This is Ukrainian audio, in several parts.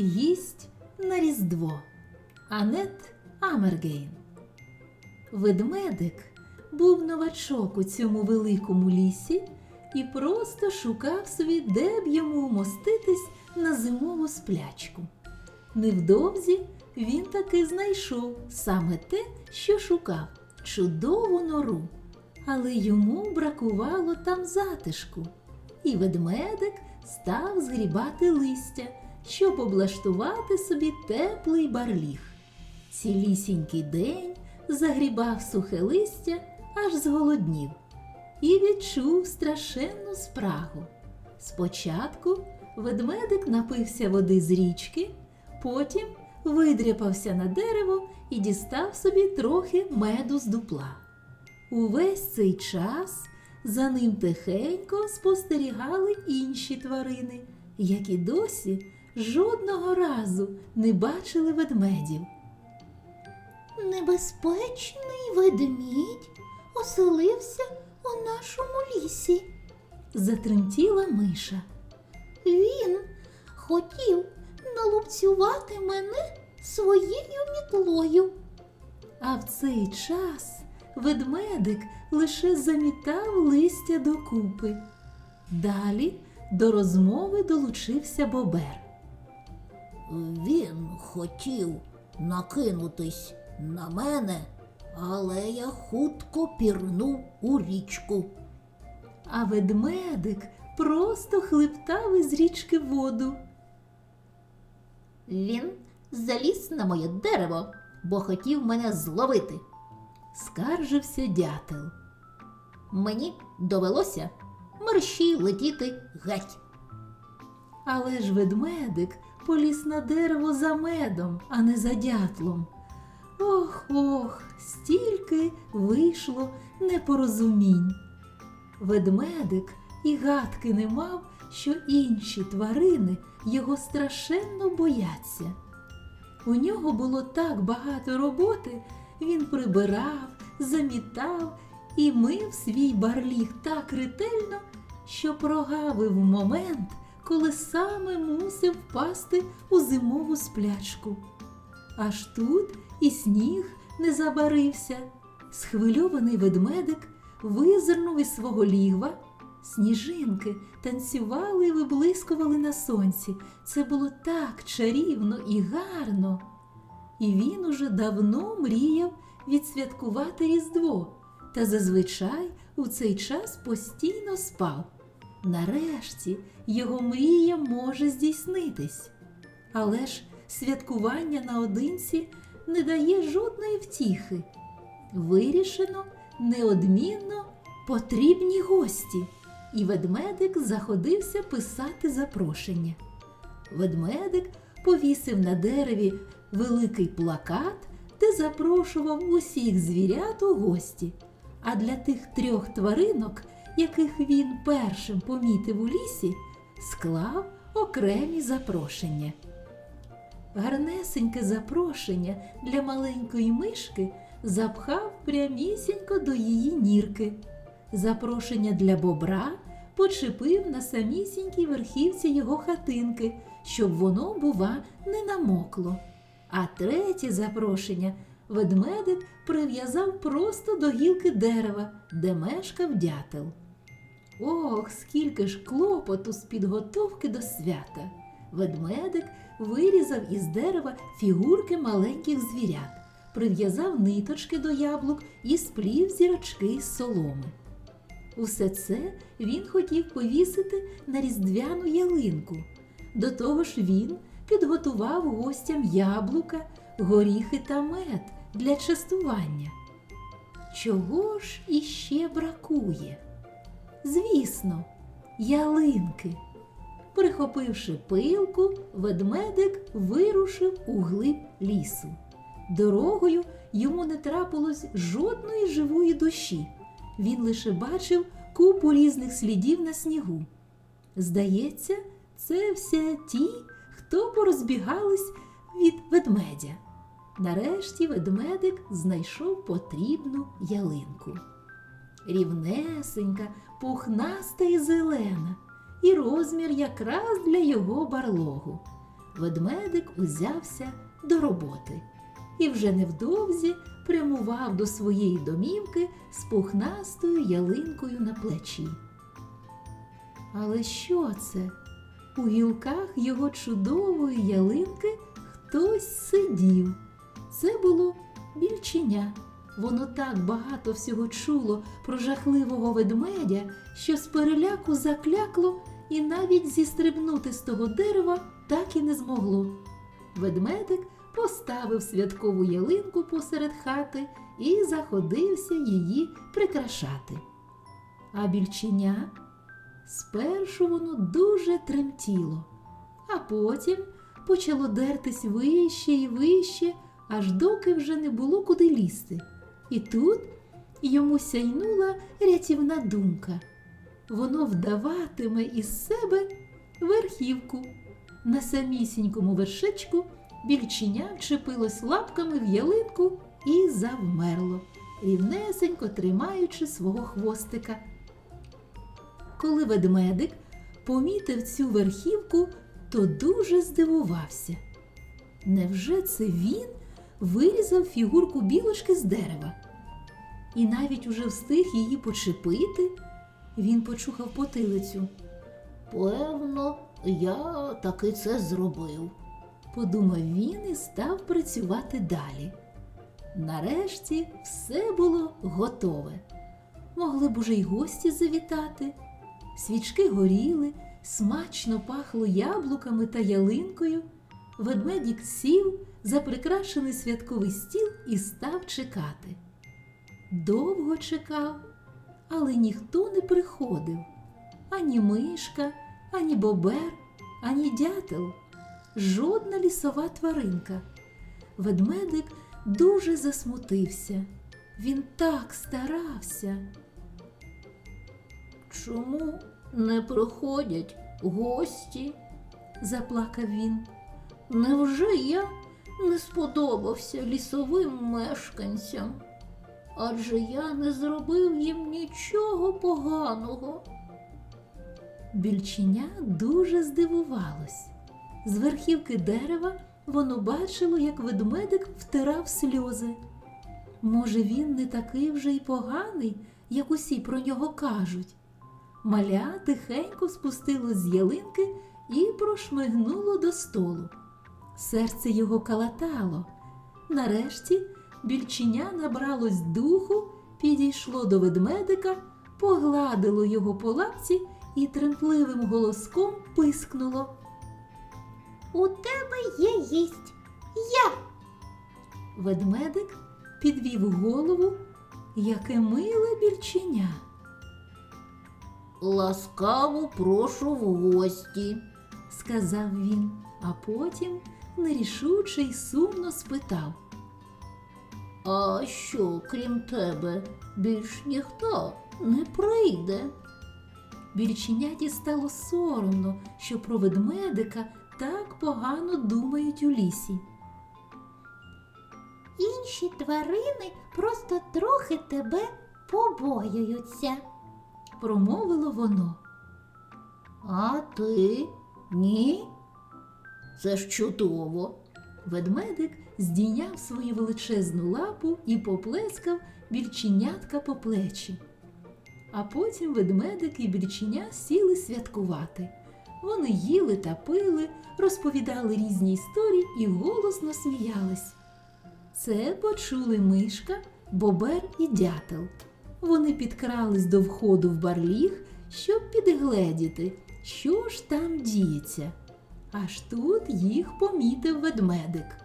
Їсть на Різдво. Анет Амергейн. Ведмедик був новачок у цьому великому лісі і просто шукав собі, де б йому вмоститись на зимову сплячку. Невдовзі він таки знайшов саме те, що шукав чудову нору, але йому бракувало там затишку. І ведмедик став згрібати листя, щоб облаштувати собі теплий барліг. Цілісінький день загрібав сухе листя, аж зголоднів, і відчув страшенну спрагу. Спочатку ведмедик напився води з річки, потім видряпався на дерево і дістав собі трохи меду з дупла. Увесь цей час за ним тихенько спостерігали інші тварини, які досі жодного разу не бачили ведмедів. Небезпечний ведмідь оселився у нашому лісі. Затремтіла миша. Він хотів налупцювати мене своєю мітлою. А в цей час ведмедик лише замітав листя докупи. Далі до розмови долучився бобер. Він хотів накинутись на мене, але я хутко пірнув у річку. А ведмедик просто хлептав із річки воду. Він заліз на моє дерево, бо хотів мене зловити. Скаржився дятел. Мені довелося мерщій летіти геть. Але ж ведмедик поліз на дерево за медом, а не за дятлом. Ох, ох, стільки вийшло непорозумінь. Ведмедик і гадки не мав, що інші тварини його страшенно бояться. У нього було так багато роботи, він прибирав, замітав і мив свій барліг так ретельно, що прогавив момент, коли саме мусив впасти у зимову сплячку. Аж тут і сніг не забарився. Схвильований ведмедик визирнув із свого лігва. Сніжинки танцювали і виблискували на сонці. Це було так чарівно і гарно. І він уже давно мріяв відсвяткувати Різдво, та зазвичай у цей час постійно спав. Нарешті його мрія може здійснитись. Але ж святкування наодинці не дає жодної втіхи. Вирішено неодмінно потрібні гості, і ведмедик заходився писати запрошення. Ведмедик повісив на дереві великий плакат, де запрошував усіх звірят у гості. А для тих трьох тваринок, яких він першим помітив у лісі, склав окремі запрошення. Гарнесеньке запрошення для маленької мишки запхав прямісінько до її нірки. Запрошення для бобра почепив на самісінькій верхівці його хатинки, щоб воно, бува, не намокло. А третє запрошення ведмедик прив'язав просто до гілки дерева, де мешкав дятел. Ох, скільки ж клопоту з підготовки до свята! Ведмедик вирізав із дерева фігурки маленьких звірят, прив'язав ниточки до яблук і сплів зірочки із соломи. Усе це він хотів повісити на різдвяну ялинку. До того ж він підготував гостям яблука, горіхи та мед для частування. Чого ж іще бракує? Звісно, ялинки. Прихопивши пилку, ведмедик вирушив у глиб лісу. Дорогою йому не трапилось жодної живої душі. Він лише бачив купу різних слідів на снігу. Здається, це все ті, хто порозбігались від ведмедя. Нарешті ведмедик знайшов потрібну ялинку. Рівнесенька, пухнаста і зелена, і розмір якраз для його барлогу. Ведмедик узявся до роботи і вже невдовзі прямував до своєї домівки з пухнастою ялинкою на плечі. Але що це? У гілках його чудової ялинки хтось сидів. Це було більченя. Воно так багато всього чуло про жахливого ведмедя, що з переляку заклякло і навіть зістрибнути з того дерева так і не змогло. Ведмедик поставив святкову ялинку посеред хати і заходився її прикрашати. А більченя спершу воно дуже тремтіло, а потім почало дертись вище і вище, аж доки вже не було куди лізти. І тут йому сяйнула рятівна думка. Воно вдаватиме із себе верхівку. На самісінькому вершечку більченя вчепилось лапками в ялинку і завмерло, рівнесенько тримаючи свого хвостика. Коли ведмедик помітив цю верхівку, то дуже здивувався. Невже це він вирізав фігурку білочки з дерева? І навіть уже встиг її почепити? Він почухав потилицю. Певно, я таки це зробив. Подумав він і став працювати далі. Нарешті все було готове. Могли б уже й гості завітати. Свічки горіли, смачно пахло яблуками та ялинкою. Ведмедік сів за прикрашений святковий стіл і став чекати. Довго чекав, але ніхто не приходив. Ані мишка, ані бобер, ані дятел жодна лісова тваринка. Ведмедик дуже засмутився. Він так старався. Чому не приходять гості? Заплакав він. Невже я не сподобався лісовим мешканцям? Адже я не зробив їм нічого поганого. Більченя дуже здивувалось. З верхівки дерева воно бачило, як ведмедик втирав сльози. Може, він не такий вже й поганий, як усі про нього кажуть. Маля тихенько спустило з ялинки і прошмигнуло до столу. Серце його калатало. Нарешті більченя набралось духу, підійшло до ведмедика, погладило його по лапці і тремтливим голоском пискнуло. У тебе є їсть. Я. Ведмедик підвів голову, яке миле більченя. Ласкаво прошу в гості. сказав він, а потім нерішуче й сумно спитав. А що, крім тебе, більш ніхто не прийде? Більченяті стало соромно, що про ведмедика так погано думають у лісі. Інші тварини просто трохи тебе побоюються. Промовило воно. А ти ні? Це ж чудово. Ведмедик здійняв свою величезну лапу і поплескав більченятка по плечі. А потім ведмедик і більченя сіли святкувати. Вони їли та пили, розповідали різні історії і голосно сміялись. Це почули мишка, бобер і дятел. Вони підкрались до входу в барліг, щоб підгледіти, що ж там діється. Аж тут їх помітив ведмедик.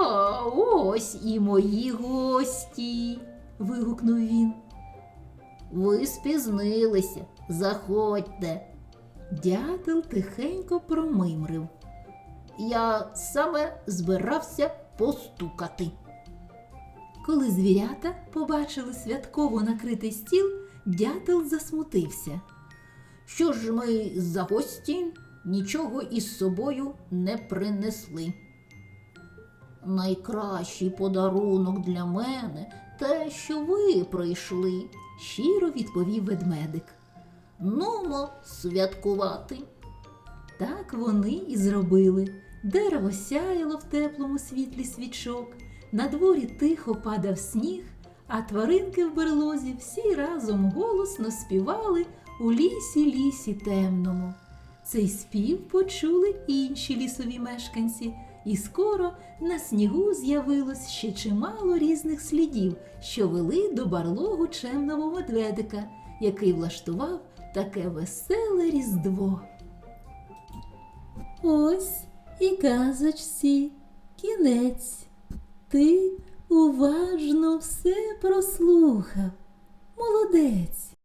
А ось і мої гості. вигукнув він. Ви спізнилися. Заходьте. Дятел тихенько промимрив. Я саме збирався постукати. Коли звірята побачили святково накритий стіл, дятел засмутився. Що ж ми за гості нічого із собою не принесли. Найкращий подарунок для мене те, що ви прийшли. Щиро відповів ведмедик. Нумо святкувати. Так вони і зробили. Дерево сяяло в теплому світлі свічок, на дворі тихо падав сніг, а тваринки в берлозі всі разом голосно співали у лісі лісі темному. Цей спів почули інші лісові мешканці, і скоро на снігу з'явилось ще чимало різних слідів, що вели до барлогу чемного медведика, який влаштував таке веселе різдво. Ось і казочці кінець. Ти уважно все прослухав. Молодець.